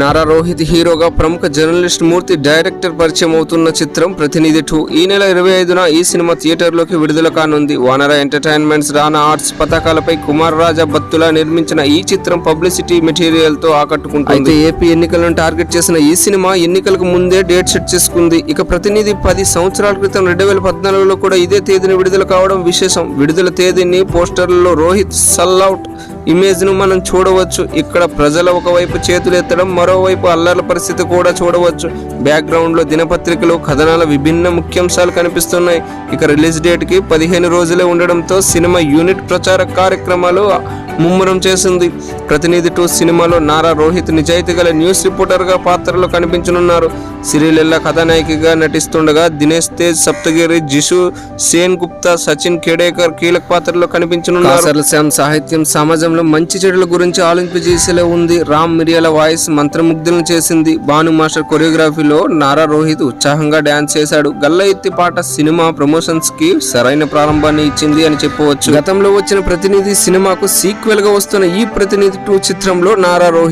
నారా రోహిత్ హీరోగా ప్రముఖ జర్నలిస్ట్ మూర్తి డైరెక్టర్ పరిచయం అవుతున్న చిత్రం ప్రతినిధి టూ. ఈ నెల ఇరవై ఐదున ఈ సినిమా థియేటర్లోకి విడుదల కానుంది. వానర ఎంటర్టైన్మెంట్స్ రానా ఆర్ట్స్ పతాకాలపై కుమార్ రాజా బత్తులా నిర్మించిన ఈ చిత్రం పబ్లిసిటీ మెటీరియల్తో ఆకట్టుకుంటుంది. అయితే ఏపీ ఎన్నికలను టార్గెట్ చేసిన ఈ సినిమా ఎన్నికలకు ముందే డేట్ సెట్ చేసుకుంది. ఇక ప్రతినిధి పది సంవత్సరాల క్రితం రెండు వేల పద్నాలుగులో కూడా ఇదే తేదీని విడుదల కావడం విశేషం. విడుదల తేదీని పోస్టర్లలో రోహిత్ సల్అవుట్ ఇమేజ్ను మనం చూడవచ్చు. ఇక్కడ ప్రజల ఒకవైపు చేతులు ఎత్తడం మరోవైపు అల్లర్ల పరిస్థితి కూడా చూడవచ్చు. బ్యాక్గ్రౌండ్లో దినపత్రికలు కథనాల విభిన్న ముఖ్యాంశాలు కనిపిస్తున్నాయి. ఇక రిలీజ్ డేట్కి పదిహేను రోజులే ఉండడంతో సినిమా యూనిట్ ప్రచార కార్యక్రమాలు ముమ్మరం చేసింది. ప్రతినిధి టూ సినిమాలో నారా రోహిత్ నిజాయితీ గల న్యూస్ రిపోర్టర్గా పాత్రలో కనిపించనున్నారు. సిరిలెల్ల కథానాయికగా నటిస్తుండగా దినేష్ తేజ్ సప్తగిరి జిషు సేన్ గుప్తా సచిన్ కేడేకర్ కీలక పాత్రలో కనిపించనున్నారు. శ్యామ్ సాహిత్యం సమాజంలో మంచి చెడుల గురించి ఆలోచింపజేసేలా ఉంది. రామ్ మిరియాల వాయిస్ మంత్రముగ్ధులను చేసింది. భాను మాస్టర్ కొరియోగ్రఫీలో నారా రోహిత్ ఉత్సాహంగా డాన్స్ చేశాడు. గల్ల ఎత్తి పాట సినిమా ప్రమోషన్స్కి సరైన ప్రారంభాన్ని ఇచ్చింది అని చెప్పవచ్చు. గతంలో వచ్చిన ప్రతినిధి సినిమాకు సీక్వెల్గా వస్తున్న ఈ ప్రతినిధి టూ చిత్రంలో నారా రోహిత్